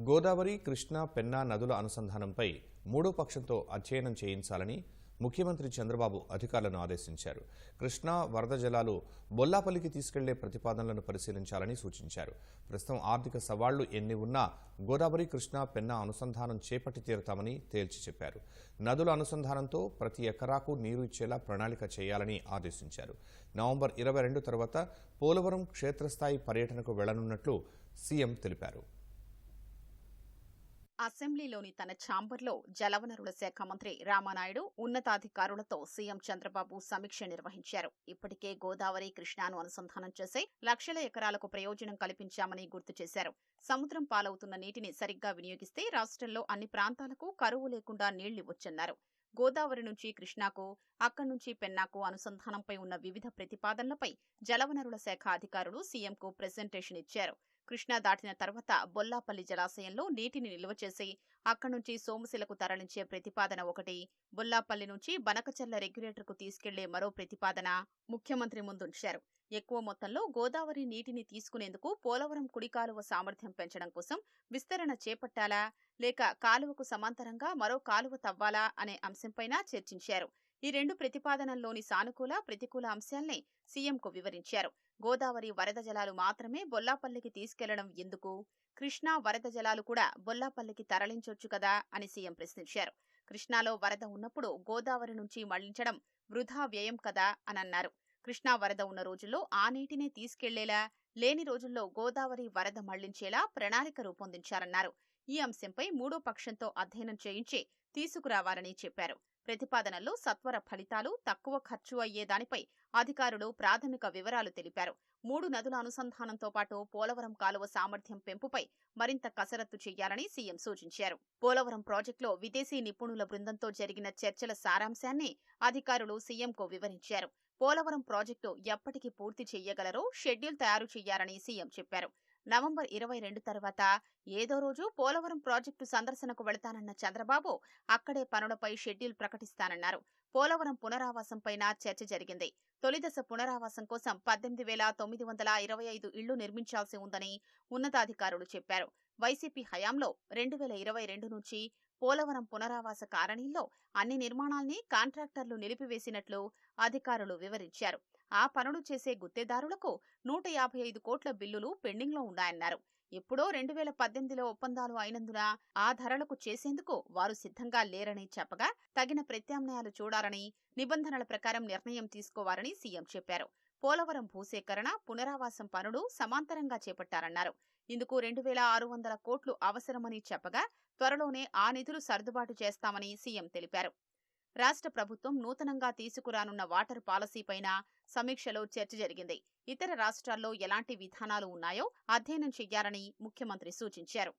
గోదావరి కృష్ణా పెన్నా నదుల అనుసంధానంపై మూడో పక్షంతో అధ్యయనం చేయించాలని ముఖ్యమంత్రి చంద్రబాబు అధికారులను ఆదేశించారు. కృష్ణా వరద జలాలు బొల్లాపల్లికి తీసుకెళ్ళే ప్రతిపాదనలను పరిశీలించాలని సూచించారు. ప్రస్తుతం ఆర్థిక సవాళ్ళు ఎన్ని ఉన్నా గోదావరి కృష్ణా పెన్నా అనుసంధానం చేపట్టి తీరుతామని తేల్చి చెప్పారు. నదుల అనుసంధానంతో ప్రతి ఎకరాకు నీరు ఇచ్చేలా ప్రణాళిక చేయాలని ఆదేశించారు. నవంబర్ ఇరవై రెండు తర్వాత పోలవరం క్షేత్రస్థాయి పర్యటనకు వెళ్ళనున్నట్లు సీఎం తెలిపారు. అసెంబ్లీలోని తన ఛాంబర్లో జలవనరుల శాఖ మంత్రి రామానాయుడు ఉన్నతాధికారులతో సీఎం చంద్రబాబు సమీక్ష నిర్వహించారు. ఇప్పటికే గోదావరి కృష్ణాను అనుసంధానం చేసి లక్షల ఎకరాలకు ప్రయోజనం కల్పించామని గుర్తు చేశారు. సముద్రం పాలవుతున్న నీటిని సరిగ్గా వినియోగిస్తే రాష్ట్రంలో అన్ని ప్రాంతాలకు కరువు లేకుండా నీళ్ళివ్వొచ్చన్నారు గోదావరి నుంచి కృష్ణాకు అక్కడి నుంచి పెన్నాకు అనుసంధానంపై ఉన్న వివిధ ప్రతిపాదనలపై జలవనరుల శాఖ అధికారులు సీఎంకు ప్రెజెంటేషన్ ఇచ్చారు. కృష్ణా దాటిన తర్వాత బొల్లాపల్లి జలాశయంలో నీటిని నిల్వ చేసి అక్కడి నుంచి సోమశిలకు తరలించే ప్రతిపాదన ఒకటి. బొల్లాపల్లి నుంచి బనకచర్ల రెగ్యులేటర్కు తీసుకెళ్ళే మరో ప్రతిపాదన ముఖ్యమంత్రి ముందుంచారు. ఎక్కువ మొత్తంలో గోదావరి నీటిని తీసుకునేందుకు పోలవరం కుడి కాలువ సామర్థ్యం పెంచడం కోసం విస్తరణ చేపట్టాలా? లేక కాలువకు సమాంతరంగా మరో కాలువ తవ్వాలా? అనే అంశంపైన చర్చించారు. ఈ రెండు ప్రతిపాదనల్లోని సానుకూల ప్రతికూల అంశాల్ని సీఎంకు వివరించారు. గోదావరి వరద జలాలు మాత్రమే బొల్లాపల్లికి తీసుకెళ్ళడం ఎందుకు? కృష్ణా వరద జలాలు కూడా బొల్లాపల్లికి తరలించొచ్చు కదా అని సీఎం ప్రశ్నించారు. కృష్ణాలో వరద ఉన్నప్పుడు గోదావరి నుంచి మళ్ళించడం వృధా వ్యయం కదా అని అన్నారు కృష్ణా వరద ఉన్న రోజుల్లో ఆ నీటినే తీసుకెళ్ళేలా? లేని రోజుల్లో గోదావరి వరద మళ్ళించేలా ప్రణాళిక రూపొందించారన్నారు. ఈ అంశంపై మూడో పక్షంతో అధ్యయనం చేయించి తీసుకురావాలని చెప్పారు. ప్రతిపాదనల్లో సత్వర ఫలితాలు తక్కువ ఖర్చు అయ్యే దానిపై అధికారులు ప్రాథమిక వివరాలు తెలిపారు. మూడు నదుల అనుసంధానంతో పాటు పోలవరం కాలువ సామర్థ్యం పెంపుపై మరింత కసరత్తు చేయాలని సీఎం సూచించారు. పోలవరం ప్రాజెక్టులో విదేశీ నిపుణుల బృందంతో జరిగిన చర్చల సారాంశాన్ని అధికారులు సీఎంకు వివరించారు. పోలవరం ప్రాజెక్టు ఎప్పటికి పూర్తి చేయగలరో షెడ్యూల్ తయారు చేయాలని సీఎం చెప్పారు. నవంబర్ ఇరవై రెండు తర్వాత ఏదో రోజు పోలవరం ప్రాజెక్టు సందర్శనకు వెళతానన్న చంద్రబాబు అక్కడే పనులపై షెడ్యూల్ ప్రకటిస్తానన్నారు. పోలవరం పునరావాసంపైన చర్చ జరిగింది. తొలిదశ పునరావాసం కోసం పద్దెనిమిది వేల తొమ్మిది వందల ఇరవై ఐదు ఇళ్ళు నిర్మించాల్సి ఉందని ఉన్నతాధికారులు చెప్పారు. వైసీపీ హయాంలో రెండు వేల ఇరవై రెండు నుంచి పోలవరం పునరావాస కాలనీల్లో అన్ని నిర్మాణాల్ని కాంట్రాక్టర్లు నిలిపివేసినట్లు అధికారులు వివరించారు. ఆ పనులు చేసే గుత్తేదారులకు నూట యాభై ఐదు కోట్ల బిల్లులు పెండింగ్లో ఉన్నాయన్నారు. ఎప్పుడో రెండు వేల పద్దెనిమిదిలో ఒప్పందాలు అయినందున ఆ ధరలకు చేసేందుకు వారు సిద్ధంగా లేరని చెప్పగా తగిన ప్రత్యామ్నాయాలు చూడాలని నిబంధనల ప్రకారం నిర్ణయం తీసుకోవాలని సీఎం చెప్పారు. పోలవరం భూసేకరణ పునరావాసం పనులు సమాంతరంగా చేపట్టారన్నారు. ఇందుకు రెండు వేల ఆరు వందల కోట్లు అవసరమని చెప్పగా త్వరలోనే ఆ నిధులు సర్దుబాటు చేస్తామని సీఎం తెలిపారు. రాష్ట్ర ప్రభుత్వం నూతనంగా తీసుకురానున్న వాటర్ పాలసీపైన సమీక్షలో చర్చ జరిగింది. ఇతర రాష్ట్రాల్లో ఎలాంటి విధానాలు ఉన్నాయో అధ్యయనం చెయ్యాలని ముఖ్యమంత్రి సూచించారు.